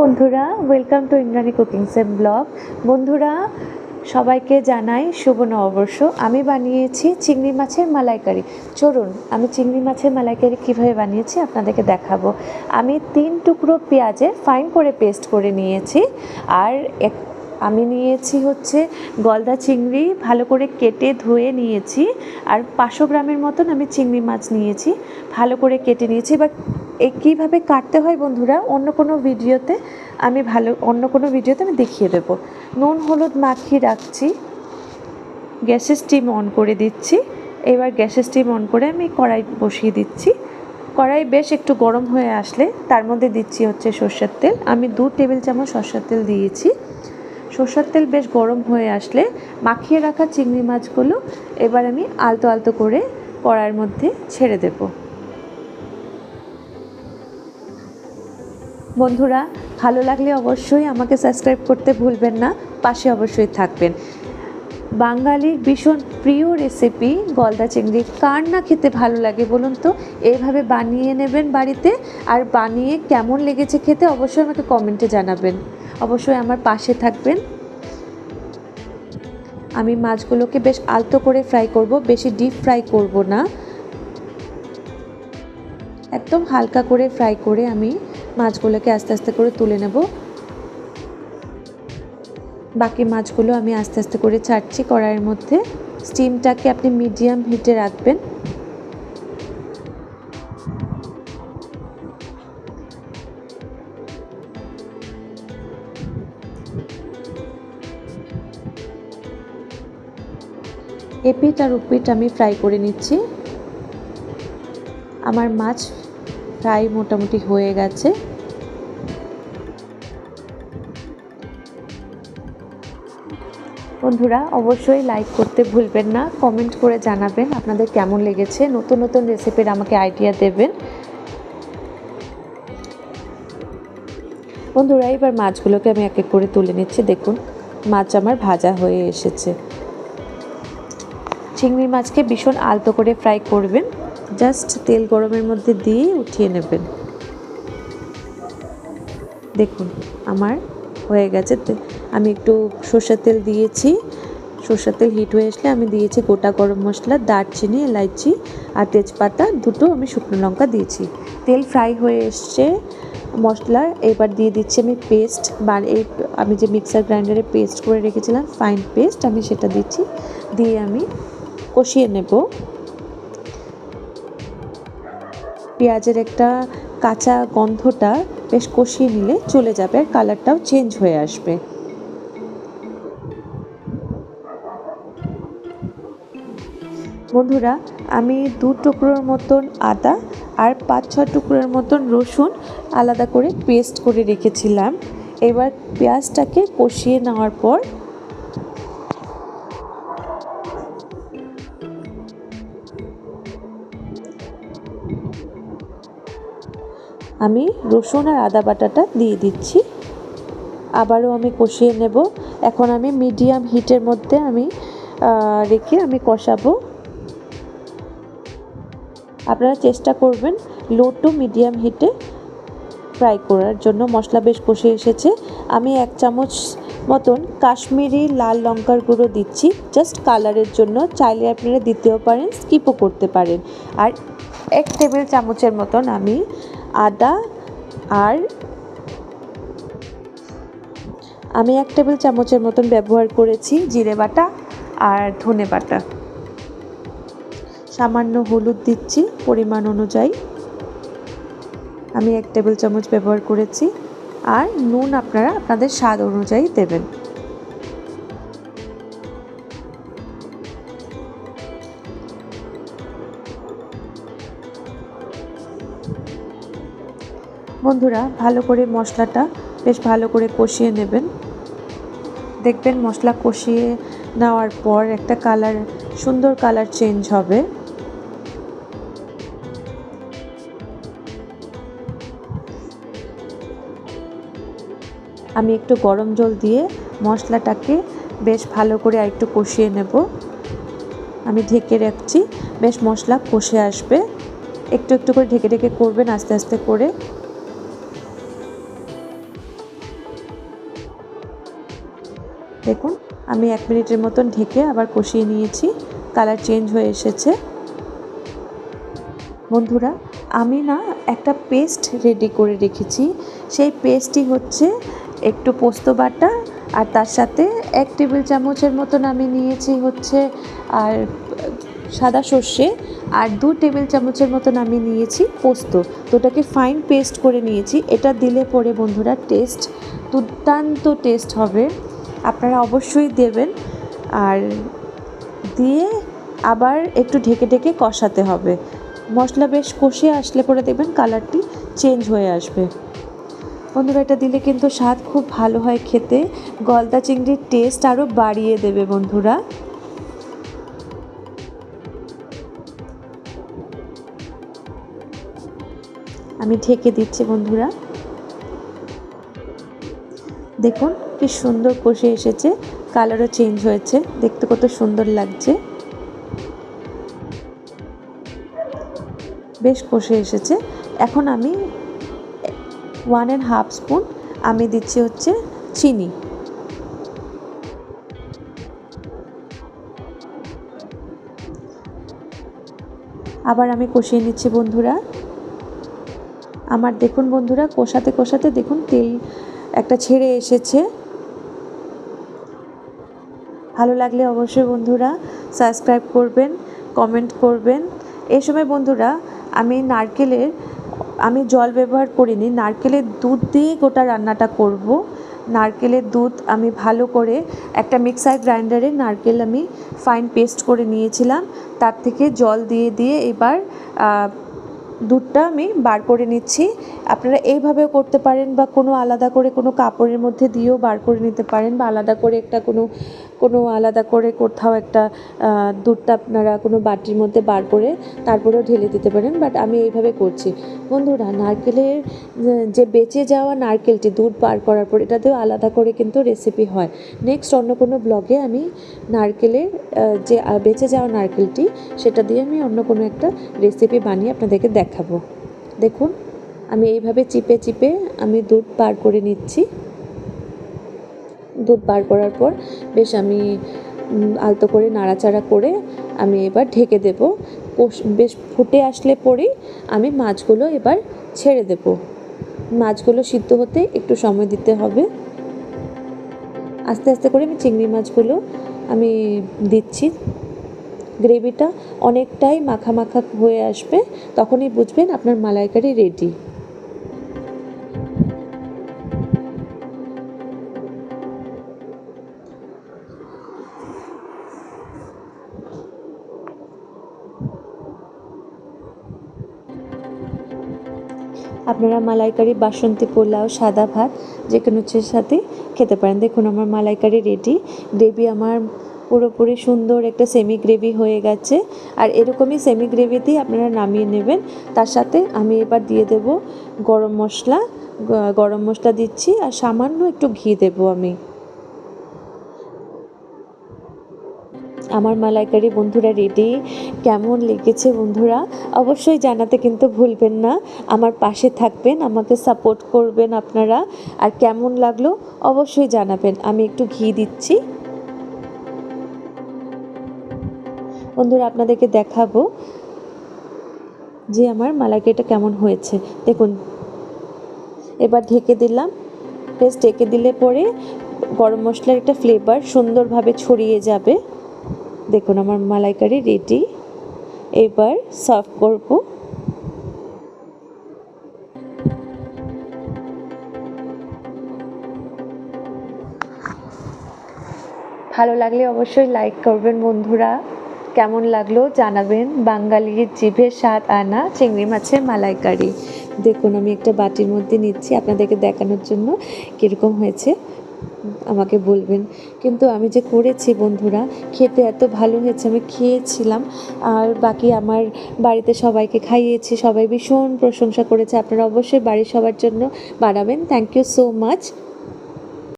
বন্ধুরা welcome to Indrani cooking same blog বন্ধুরা, সবাইকে জানাই শুভ নববর্ষ। আমি বানিয়েছি চিংড়ি মাছের মালাইকারি। চলুন, আমি চিংড়ি মাছের মালাইকারি কীভাবে বানিয়েছি আপনাদেরকে দেখাবো। আমি তিন টুকরো পেঁয়াজের ফাইন করে পেস্ট করে নিয়েছি। আর এক, আমি নিয়েছি হচ্ছে গলদা চিংড়ি, ভালো করে কেটে ধুয়ে নিয়েছি। আর পাঁচশো গ্রামের মতন আমি চিংড়ি মাছ নিয়েছি। ভালো করে কেটে নিয়েছি, এবার এই কীভাবে কাটতে হয় বন্ধুরা, অন্য কোনো ভিডিওতে আমি ভালো, অন্য কোনো ভিডিওতে আমি দেখিয়ে দেবো। নুন, হলুদ মাখিয়ে রাখছি। গ্যাসের স্টিম অন করে দিচ্ছি। এবার গ্যাসের স্টিম অন করে আমি কড়াই বসিয়ে দিচ্ছি। কড়াই বেশ একটু গরম হয়ে আসলে তার মধ্যে দিচ্ছি হচ্ছে সর্ষের তেল। আমি দু টেবিল চামচ সর্ষের তেল দিয়েছি। সর্ষের তেল বেশ গরম হয়ে আসলে মাখিয়ে রাখা চিংড়ি মাছগুলো এবার আমি আলতো আলতো করে কড়াইয়ের মধ্যে ছেড়ে দেব। বন্ধুরা, ভালো লাগলে অবশ্যই আমাকে সাবস্ক্রাইব করতে ভুলবেন না, পাশে অবশ্যই থাকবেন। বাঙালির ভীষণ প্রিয় রেসিপি গলদা চিংড়ি। কার না খেতে ভালো লাগে বলুন তো? এইভাবে বানিয়ে নেবেন বাড়িতে, আর বানিয়ে কেমন লেগেছে খেতে অবশ্যই আমাকে কমেন্টে জানাবেন। অবশ্যই আমার পাশে থাকবেন। আমি মাছগুলোকে বেশ আলতো করে ফ্রাই করব, বেশি ডিপ ফ্রাই করব না। একদম হালকা করে ফ্রাই করে আমি মাছগুলোকে আস্তে আস্তে করে তুলে নেব। বাকি মাছগুলো আমি আস্তে আস্তে করে ছাড়ছি কড়াইয়ের মধ্যে। স্টিমটাকে আপনি মিডিয়াম হিটে রাখবেন। এপিট আর উপিট আমি ফ্রাই করে নিচ্ছি। আমার মাছ ফ্রাই মোটামুটি হয়ে গেছে। বন্ধুরা, অবশ্যই লাইক করতে ভুলবেন না কমেন্ট করে জানাবেন আপনাদের কেমন লেগেছে, নতুন নতুন রেসিপির আমাকে আইডিয়া দেবেন। বন্ধুরা, এবার মাছগুলোকে আমি এক এক করে তুলে নিচ্ছি, দেখুন, মাছ আমার ভাজা হয়ে এসেছে। চিংড়ি মাছকে ভীষণ আলতো করে ফ্রাই করবেন। জাস্ট তেল গরমের মধ্যে দিয়ে উঠিয়ে নেবেন। দেখুন, আমার হয়ে গেছে আমি একটু সর্ষের তেল দিয়েছি। সর্ষের তেল হিট হয়ে আসলে আমি দিয়েছি গোটা গরম মশলা, দারচিনি, এলাইচি আর তেজপাতা। দুটো আমি শুকনো লঙ্কা দিয়েছি। তেল ফ্রাই হয়ে এসছে মশলা। এবার দিয়ে দিচ্ছি আমি পেস্ট বা এই আমি যে মিক্সার গ্রাইন্ডারে পেস্ট করে রেখেছিলাম ফাইন পেস্ট আমি সেটা দিচ্ছি। দিয়ে আমি কষিয়ে নেব। পেঁয়াজের একটা কাঁচা গন্ধটা বেশ কষিয়ে নিলে চলে যাবে আর কালারটাও চেঞ্জ হয়ে আসবে। বন্ধুরা, আমি দু টুকরোর মতন আদা আর পাঁচ ছ টুকরোর মতন রসুন আলাদা করে পেস্ট করে রেখেছিলাম। এবার পেঁয়াজটাকে কষিয়ে নেওয়ার পর আমি রসুন আর আদা বাটাটা দিয়ে দিচ্ছি। আবারও আমি কষিয়ে নেব। এখন আমি মিডিয়াম হিটের মধ্যে আমি রেখে আমি কষাবো। আপনারা চেষ্টা করবেন লো টু মিডিয়াম হিটে ফ্রাই করার জন্য। মশলা বেশ কষে এসেছে। আমি এক চামচ মতন কাশ্মীরি লাল লঙ্কার গুঁড়ো দিচ্ছি। জাস্ট কালারের জন্য। চাইলে আপনারা দিতেও পারেন, স্কিপও করতে পারেন। আর এক টেবিল চামচের মতন আমি আদা আর আমি এক টেবিল চামচের মতন ব্যবহার করেছি জিরে বাটা আর ধনে বাটা। সামান্য হলুদ দিচ্ছি পরিমাণ অনুযায়ী। আমি এক টেবিল চামচ ব্যবহার করেছি। আর নুন আপনারা আপনাদের স্বাদ অনুযায়ী দেবেন। বন্ধুরা, ভালো করে মশলাটা বেশ ভালো করে কষিয়ে নেবেন। দেখবেন মশলা কষিয়ে নেওয়ার পর একটা কালার, সুন্দর কালার চেঞ্জ হবে। আমি একটু গরম জল দিয়ে মশলাটাকে বেশ ভালো করে আর একটু কষিয়ে নেব। আমি ঢেকে রাখছি, বেশ মশলা কষে আসবে। একটু একটু করে ঢেকে ঢেকে করবেন, আস্তে আস্তে করে। দেখুন, আমি এক মিনিটের মতন ঢেকে আবার কষিয়ে নিয়েছি। কালার চেঞ্জ হয়ে এসেছে। বন্ধুরা, আমি না একটা পেস্ট রেডি করে রেখেছি। সেই পেস্টটি হচ্ছে একটু পোস্ত বাটা আর তার সাথে এক টেবিল চামচের মতন আমি নিয়েছি হচ্ছে আর সাদা সর্ষে আর দু টেবিল চামচের মতন আমি নিয়েছি পোস্ত। তো ওটাকে ফাইন পেস্ট করে নিয়েছি। এটা দিলে পরে বন্ধুরা টেস্ট দুর্দান্ত টেস্ট হবে। আপনারা অবশ্যই দেবেন। আর দিয়ে আবার একটু ঢেকে ঢেকে কষাতে হবে। মশলা বেশ কষে আসলে পরে দেখবেন কালারটি চেঞ্জ হয়ে আসবে। বন্ধুরা, এটা দিলে কিন্তু স্বাদ খুব ভালো হয় খেতে। গলদা চিংড়ির টেস্ট আরও বাড়িয়ে দেবে বন্ধুরা। আমি ঢেকে দিচ্ছি বন্ধুরা। দেখুন কি সুন্দর কষে এসেছে। কালারও চেঞ্জ হয়েছে। দেখতে কত সুন্দর লাগছে। বেশ কষে এসেছে। এখন আমি ওয়ান অ্যান্ড হাফ স্পুন আমি দিচ্ছি হচ্ছে চিনি। আবার আমি কষিয়ে নিচ্ছি বন্ধুরা। আমার দেখুন বন্ধুরা, কষাতে কষাতে দেখুন তেল একটা ছেড়ে এসেছে। ভালো লাগলে অবশ্যই বন্ধুরা সাবস্ক্রাইব করবেন কমেন্ট করবেন। এই সময় বন্ধুরা, আমি নারকেলের, আমি জল ব্যবহার করিনি, নারকেলের দুধ দিয়ে গোটা রান্নাটা করব। নারকেলের দুধ আমি ভালো করে একটা মিক্সার গ্রাইন্ডারে নারকেল আমি ফাইন পেস্ট করে নিয়েছিলাম। তার থেকে জল দিয়ে দিয়ে এবার দুধটা আমি বার করে নিচ্ছি। আপনারা এইভাবেও করতে পারেন বা কোনো আলাদা করে কোনো কাপড়ের মধ্যে দিয়েও বার করে নিতে পারেন বা আলাদা করে একটা কোনো কোনো আলাদা করে কোথাও একটা দুধটা আপনারা কোনো বাটির মধ্যে বার করে তারপরেও ঢেলে দিতে পারেন বাট আমি এইভাবে করছি। বন্ধুরা, নারকেলের, যে বেঁচে যাওয়া নারকেলটি দুধ বার করার পর, এটাতেও আলাদা করে কিন্তু রেসিপি হয়। নেক্সট অন্য কোনো ব্লগে আমি নারকেলের যে বেঁচে যাওয়া নারকেলটি, সেটা দিয়ে আমি অন্য কোনো একটা রেসিপি বানিয়ে আপনাদেরকে দেখাবো। দেখুন, আমি এইভাবে চিপে চিপে আমি দুধ বার করে নিচ্ছি। দুধ বার করার পর বেশ আমি আলতো করে নাড়াচাড়া করে আমি এবার ঢেকে দেব। বেশ ফুটে আসলে পরেই আমি মাছগুলো এবার ছেড়ে দেব। মাছগুলো সিদ্ধ হতে একটু সময় দিতে হবে। আস্তে আস্তে করে আমি চিংড়ি মাছগুলো আমি দিচ্ছি। গ্রেভিটা অনেকটাই মাখা মাখা হয়ে আসবে, তখনই বুঝবেন আপনার মালাইকারি রেডি। আপনারা মালাইকারি বাসন্তী পোলাও, সাদা ভাত, যে কোনো সাথে খেতে পারেন। দেখুন, আমার মালাইকারি রেডি। গ্রেভি আমার পুরোপুরি সুন্দর একটা সেমি গ্রেভি হয়ে গেছে। আর এরকমই সেমি গ্রেভিতেই আপনারা নামিয়ে নেবেন। তার সাথে আমি এবার দিয়ে দেব গরম মশলা। গরম মশলা দিচ্ছি আর সামান্য একটু ঘি দেবো আমি। আমার মালাইকারি বন্ধুরা রেডি কেমন লেগেছে বন্ধুরা? অবশ্যই জানাতে কিন্তু ভুলবেন না। আমার পাশে থাকবেন, আমাকে সাপোর্ট করবেন আপনারা। আর কেমন লাগল অবশ্যই জানাবেন। আমি একটু ঘি দিচ্ছি। বন্ধুরা, আপনাদেরকে দেখাবো যে আমার মালাইকারিটা কেমন হয়েছে। দেখুন। এবার ঢেকে দিলাম। বেশ, ঢেকে দিলে পরে গরম মশলার একটা ফ্লেভার সুন্দরভাবে ছড়িয়ে যাবে। দেখুন আমার মালাইকারি রেডি। এবার সার্ভ করব। ভালো লাগলে অবশ্যই লাইক করবেন বন্ধুরা। কেমন লাগল জানাবেন। বাঙালির জিভের স্বাদ আনা চিংড়ি মাছের মালাইকারি। দেখুন আমি একটা বাটির মধ্যে নিচ্ছি আপনাদেরকে দেখানোর জন্য কীরকম হয়েছে। আমাকে বলবেন। কিন্তু আমি যে করেছি বন্ধুরা, খেতে এত ভালো হয়েছে, আমি খেয়েছিলাম। আর বাকি আমার বাড়িতে সবাইকে খাইয়েছি, সবাই ভীষণ প্রশংসা করেছে। আপনারা অবশ্যই বাড়ির সবার জন্য বানাবেন। Thank you so much